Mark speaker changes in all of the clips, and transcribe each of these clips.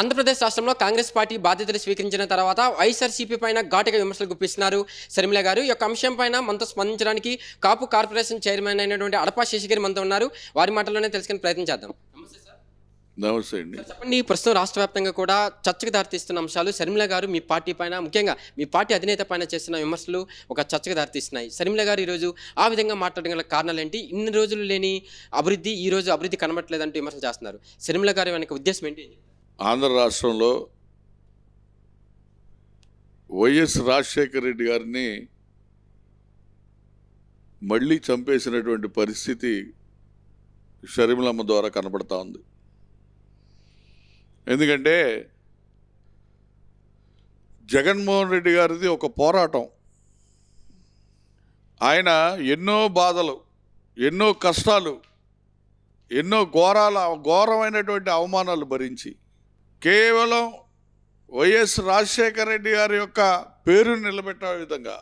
Speaker 1: ఆంధ్రప్రదేశ్ రాష్ట్రంలో కాంగ్రెస్ పార్టీ బాధ్యతలు స్వీకరించిన తర్వాత వైఎస్ఆర్సీపీ పైన ఘాటుగా విమర్శలు గుప్పిస్తున్నారు. శర్మిల గారు ఈ యొక్క అంశం పైన మనతో స్పందించడానికి కాపు కార్పొరేషన్ చైర్మన్ అయినటువంటి అడపా శేషగిరి మనతో ఉన్నారు. వారి మాటల్లోనే తెలుసుకునే ప్రయత్నం చేద్దాం. నమస్తే
Speaker 2: అండి.
Speaker 1: చెప్పండి ప్రస్తుతం రాష్ట్ర వ్యాప్తంగా కూడా చర్చకు దారితీస్తున్న అంశాలు శర్మిల గారు మీ పార్టీ పైన ముఖ్యంగా మీ పార్టీ అధినేత పైన చేస్తున్న విమర్శలు ఒక చర్చకు దారితీస్తున్నాయి. శర్మిల గారు ఈరోజు ఆ విధంగా మాట్లాడడం గల కారణాలు ఏంటి ఇన్ని రోజులు లేని అభివృద్ధి ఈ రోజు అభివృద్ధి కనబట్లేదంటూ విమర్శలు చేస్తున్నారు. శర్మిల గారి వెనక ఉద్దేశం ఏంటి?
Speaker 2: ఆంధ్ర రాష్ట్రంలో వైఎస్ రాజశేఖర రెడ్డి గారిని మళ్ళీ చంపేసినటువంటి పరిస్థితి షరిమలమ్మ ద్వారా కనపడతా ఉంది. ఎందుకంటే జగన్మోహన్ రెడ్డి గారిది ఒక పోరాటం. ఆయన ఎన్నో బాధలు ఎన్నో కష్టాలు ఎన్నో ఘోరాల ఘోరమైనటువంటి అవమానాలు భరించి కేవలం వైఎస్ రాజశేఖర రెడ్డి గారి యొక్క పేరు నిలబెట్టే విధంగా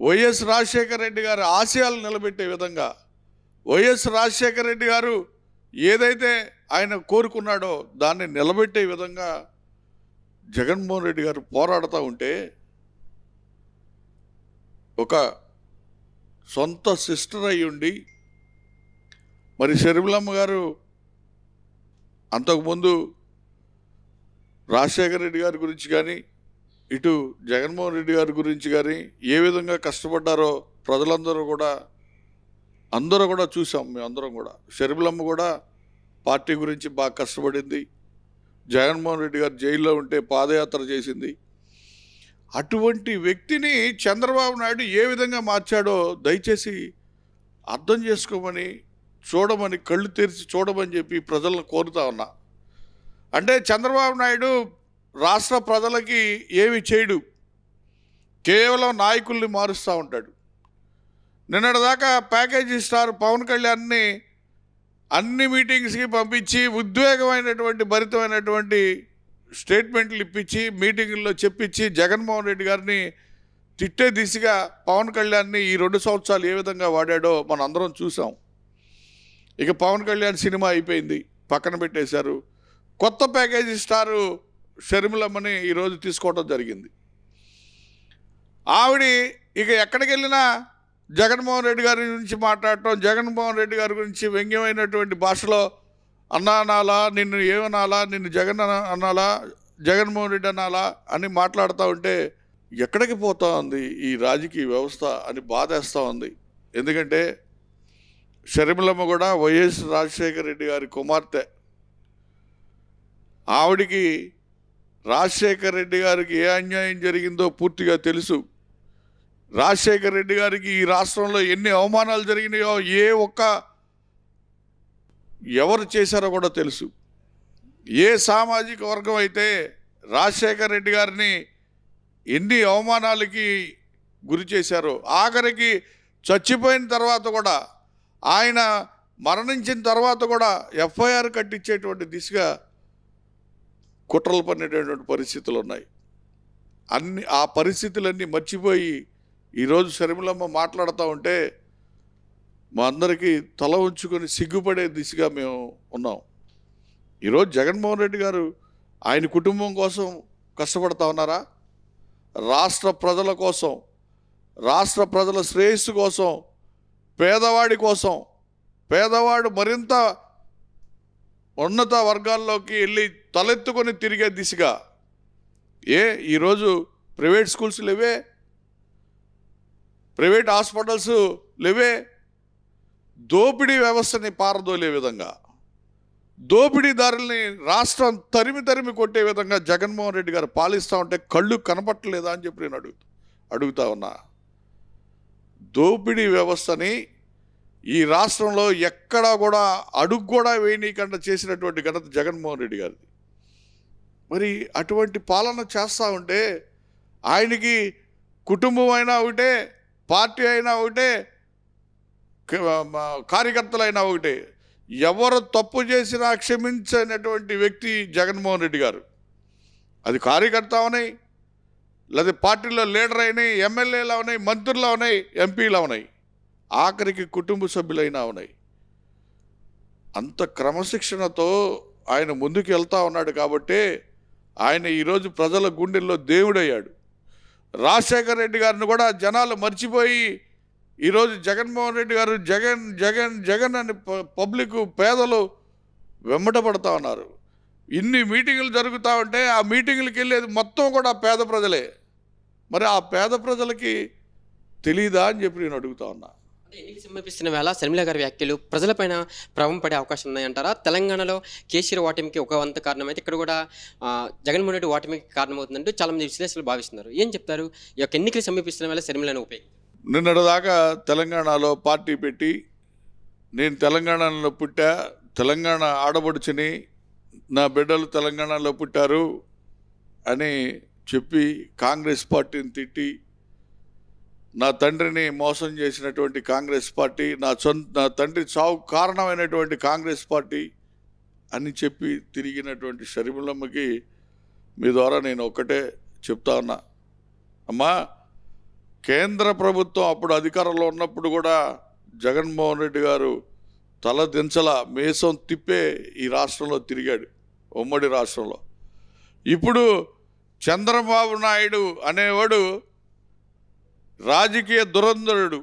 Speaker 2: వైఎస్ రాజశేఖర రెడ్డి గారి ఆశయాలు నిలబెట్టే విధంగా వైఎస్ రాజశేఖర రెడ్డి గారు ఏదైతే ఆయన కోరుకున్నాడో దాన్ని నిలబెట్టే విధంగా జగన్మోహన్ రెడ్డి గారు పోరాడుతూ ఉంటే ఒక సొంత సిస్టర్ అయి ఉండి మరి షర్మిలమ్మ గారు అంతకుముందు రాజశేఖర రెడ్డి గారి గురించి కానీ ఇటు జగన్మోహన్ రెడ్డి గారి గురించి కానీ ఏ విధంగా కష్టపడ్డారో ప్రజలందరూ కూడా అందరూ కూడా చూసాం మేము అందరం కూడా. షర్మిలమ్మ కూడా పార్టీ గురించి బాగా కష్టపడింది. జగన్మోహన్ రెడ్డి గారు జైల్లో ఉంటే పాదయాత్ర చేసింది. అటువంటి వ్యక్తిని చంద్రబాబు నాయుడు ఏ విధంగా మార్చాడో దయచేసి అర్థం చేసుకోమని చూడమని కళ్ళు తెరిచి చూడమని చెప్పి ప్రజలను కోరుతా ఉన్నా. అంటే చంద్రబాబు నాయుడు రాష్ట్ర ప్రజలకి ఏమి చేయడు. కేవలం నాయకుల్ని మారుస్తూ ఉంటాడు. నిన్నటిదాకా ప్యాకేజీ స్టార్ పవన్ కళ్యాణ్ని అన్ని మీటింగ్స్కి పంపించి ఉద్వేగమైనటువంటి భరితమైనటువంటి స్టేట్మెంట్లు ఇప్పించి మీటింగుల్లో చెప్పించి జగన్మోహన్ రెడ్డి గారిని తిట్టే దిశగా పవన్ కళ్యాణ్ని ఈ రెండు సంవత్సరాలు ఏ విధంగా వాడాడో మనం అందరం చూసాం. ఇక పవన్ కళ్యాణ్ సినిమా అయిపోయింది. పక్కన పెట్టేశారు. కొత్త ప్యాకేజీ స్టారు షర్మిలమ్మని ఈరోజు తీసుకోవడం జరిగింది. ఆవిడ ఇక ఎక్కడికి వెళ్ళినా జగన్మోహన్ రెడ్డి గారి గురించి మాట్లాడటం జగన్మోహన్ రెడ్డి గారి గురించి వ్యంగ్యమైనటువంటి భాషలో అన్నా అనాలా నిన్ను ఏమనాలా నిన్ను జగన్ అనాలా జగన్మోహన్ రెడ్డి అనాలా అని మాట్లాడుతూ ఉంటే ఎక్కడికి పోతా ఉంది ఈ రాజకీయ వ్యవస్థ అని బాధేస్తూ ఉంది. ఎందుకంటే షర్మిలమ్మ కూడా వైఎస్ రాజశేఖర రెడ్డి గారి కుమార్తె. ఆవిడికి రాజశేఖర రెడ్డి గారికి ఏ అన్యాయం జరిగిందో పూర్తిగా తెలుసు. రాజశేఖర రెడ్డి గారికి ఈ రాష్ట్రంలో ఎన్ని అవమానాలు జరిగినాయో ఏ ఒక్క ఎవరు చేశారో కూడా తెలుసు. ఏ సామాజిక వర్గం అయితే రాజశేఖర రెడ్డి గారిని ఎన్ని అవమానాలకి గురి చేశారో ఆఖరికి చచ్చిపోయిన తర్వాత కూడా ఆయన మరణించిన తర్వాత కూడా ఎఫ్ఐఆర్ కట్టించేటువంటి దిశగా కుట్రలు పడినటువంటి పరిస్థితులు ఉన్నాయి. అన్ని ఆ పరిస్థితులన్నీ మర్చిపోయి ఈరోజు షర్మిలమ్మ మాట్లాడుతూ ఉంటే మా అందరికీ తల ఉంచుకొని సిగ్గుపడే దిశగా మేము ఉన్నాం. ఈరోజు జగన్మోహన్ రెడ్డి గారు ఆయన కుటుంబం కోసం కష్టపడతా ఉన్నారా? రాష్ట్ర ప్రజల కోసం రాష్ట్ర ప్రజల శ్రేయస్సు కోసం పేదవాడి కోసం పేదవాడు మరింత ఉన్నత వర్గాల్లోకి వెళ్ళి తలెత్తుకొని తిరిగే దిశగా ఏ ఈరోజు ప్రైవేట్ స్కూల్స్ లేవే? ప్రైవేట్ హాస్పిటల్స్ లేవే? దోపిడీ వ్యవస్థని పారదోలే విధంగా దోపిడీదారుల్ని రాష్ట్రం తరిమి తరిమి కొట్టే విధంగా జగన్మోహన్ రెడ్డి గారు పాలిస్తూ ఉంటే కళ్ళు కనపట్టలేదా అని చెప్పి నేను అడుగుతా అడుగుతా ఉన్నా. దోపిడీ వ్యవస్థని ఈ రాష్ట్రంలో ఎక్కడా కూడా అడుగు కూడా వేయనీయకుండా చేసినటువంటి ఘనత జగన్మోహన్ రెడ్డి గారిది. మరి అటువంటి పాలన చేస్తూ ఉంటే ఆయనకి కుటుంబం అయినా ఒకటే పార్టీ అయినా ఒకటే కార్యకర్తలైనా ఒకటే. ఎవరు తప్పు చేసినా క్షమించనటువంటి వ్యక్తి జగన్మోహన్ రెడ్డి గారు. అది కార్యకర్త అవునాయి లేదా పార్టీలో లీడర్ అయినాయి ఎమ్మెల్యేలు అవునాయి మంత్రులు అవునాయి ఎంపీలు అవునాయి ఆఖరికి కుటుంబ సభ్యులైనా ఉన్నాయి. అంత క్రమశిక్షణతో ఆయన ముందుకు వెళ్తా ఉన్నాడు కాబట్టి ఆయన ఈరోజు ప్రజల గుండెల్లో దేవుడయ్యాడు. రాజశేఖర రెడ్డి గారిని కూడా జనాలు మర్చిపోయి ఈరోజు జగన్మోహన్ రెడ్డి గారు జగన్ జగన్ జగన్ అని ప- పబ్లిక్ పేదలు వెంబటపడతా ఉన్నారు. ఇన్ని మీటింగులు జరుగుతూ ఉంటే ఆ మీటింగులకి వెళ్ళేది మొత్తం కూడా పేద ప్రజలే. మరి ఆ పేద ప్రజలకి తెలీదా అని చెప్పి నేను అడుగుతా ఉన్నా.
Speaker 1: అంటే ఎన్నికలు సమీపిస్తున్న వేళ శర్మిల గారి వ్యాఖ్యలు ప్రజలపైన ప్రభావం పడే అవకాశం ఉన్నాయంటారా తెలంగాణలో కేసీఆర్ ఓటమికి ఒక వంత కారణం అయితే ఇక్కడ కూడా జగన్మోహన్ రెడ్డి ఓటమికి కారణమవుతుందంటూ చాలామంది విశ్లేషకులు భావిస్తున్నారు. ఏం చెప్తారు? ఈ యొక్క ఎన్నికలు సమీపిస్తున్న వేళ శర్మిలను ఉపయోగించారు
Speaker 2: నిన్నటిదాకా తెలంగాణలో పార్టీ పెట్టి నేను తెలంగాణలో పుట్టా తెలంగాణ ఆడబడుచుని నా బిడ్డలు తెలంగాణలో పుట్టారు అని చెప్పి కాంగ్రెస్ పార్టీని తిట్టి నా తండ్రిని మోసం చేసినటువంటి కాంగ్రెస్ పార్టీ నా సొంత నా తండ్రి చావు కారణమైనటువంటి కాంగ్రెస్ పార్టీ అని చెప్పి తిరిగినటువంటి షర్మిలమ్మకి మీ ద్వారా నేను ఒక్కటే చెప్తా ఉన్నా. అమ్మా కేంద్ర ప్రభుత్వం అప్పుడు అధికారంలో ఉన్నప్పుడు కూడా జగన్మోహన్ రెడ్డి గారు తల దించల మేసం తిప్పే ఈ రాష్ట్రంలో తిరిగాడు ఉమ్మడి రాష్ట్రంలో. ఇప్పుడు చంద్రబాబు నాయుడు అనేవాడు రాజకీయ దురంధరుడు.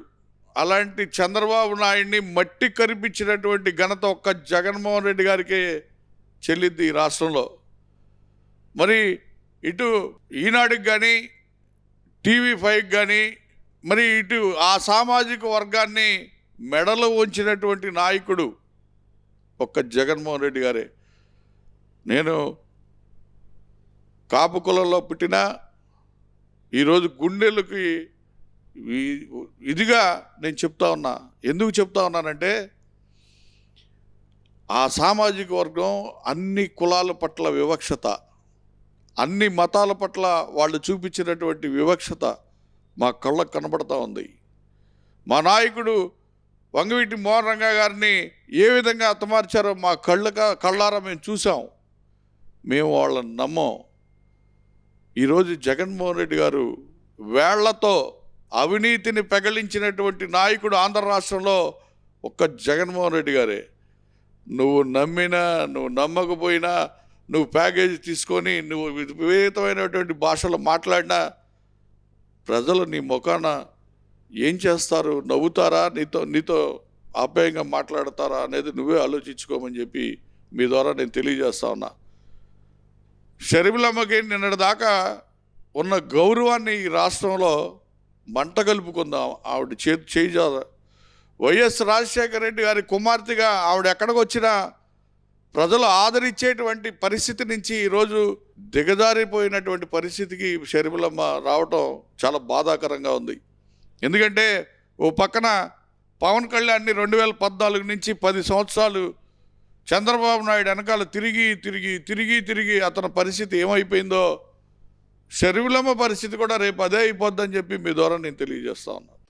Speaker 2: అలాంటి చంద్రబాబు నాయుడిని మట్టి కరిపించినటువంటి ఘనత ఒక్క జగన్మోహన్ రెడ్డి గారికే చెల్లిద్ది ఈ రాష్ట్రంలో. మరి ఇటు ఈనాడుకి కానీ టీవీ ఫైవ్ కానీ మరి ఇటు ఆ సామాజిక వర్గాన్ని మెడలో ఉంచినటువంటి నాయకుడు ఒక్క జగన్మోహన్ రెడ్డి గారే. నేను కాపు కులంలో పుట్టిన ఈరోజు గుండెలకి ఇదిగా నేను చెప్తా ఉన్నా. ఎందుకు చెప్తా ఉన్నానంటే ఆ సామాజిక వర్గం అన్ని కులాల పట్ల వివక్షత అన్ని మతాల పట్ల వాళ్ళు చూపించినటువంటి వివక్షత మా కళ్ళకు కనబడతా ఉంది. మా నాయకుడు వంగవీటి మోహన్ రంగా గారిని ఏ విధంగా అతమార్చారో మా కళ్ళక కళ్ళారా మేము చూసాం మేము వాళ్ళని నమ్మం. ఈరోజు జగన్మోహన్ రెడ్డి గారు వేళ్ళతో అవినీతిని పెగలించినటువంటి నాయకుడు ఆంధ్ర రాష్ట్రంలో ఒక్క జగన్మోహన్ రెడ్డి గారే. నువ్వు నమ్మినా నువ్వు నమ్మకపోయినా నువ్వు ప్యాకేజీ తీసుకొని నువ్వు విపరీతమైనటువంటి భాషలో మాట్లాడినా ప్రజలు నీ ముఖాన ఏం చేస్తారు? నవ్వుతారా? నీతో నీతో ఆప్యాయంగా మాట్లాడతారా అనేది నువ్వే ఆలోచించుకోమని చెప్పి మీ ద్వారా నేను తెలియజేస్తా ఉన్నా. షర్మిలమ్మకి నిన్నటి దాకా ఉన్న గౌరవాన్ని ఈ రాష్ట్రంలో మంట కలుపుకుందాం. ఆవిడ చేతి చేయి వైఎస్ రాజశేఖర రెడ్డి గారి కుమార్తెగా ఆవిడ ఎక్కడికి వచ్చినా ప్రజలు ఆదరించేటువంటి పరిస్థితి నుంచి ఈరోజు దిగజారిపోయినటువంటి పరిస్థితికి షర్మిలమ్మ రావటం చాలా బాధాకరంగా ఉంది. ఎందుకంటే ఓ పక్కన పవన్ కళ్యాణ్ని రెండు వేల పద్నాలుగు నుంచి పది సంవత్సరాలు చంద్రబాబు నాయుడు వెనకాల తిరిగి తిరిగి తిరిగి తిరిగి అతని పరిస్థితి ఏమైపోయిందో శరీరమ్మ పరిస్థితి కూడా రేపు అదే అయిపోద్దని చెప్పి మీ ద్వారా నేను తెలియజేస్తా ఉన్నాను.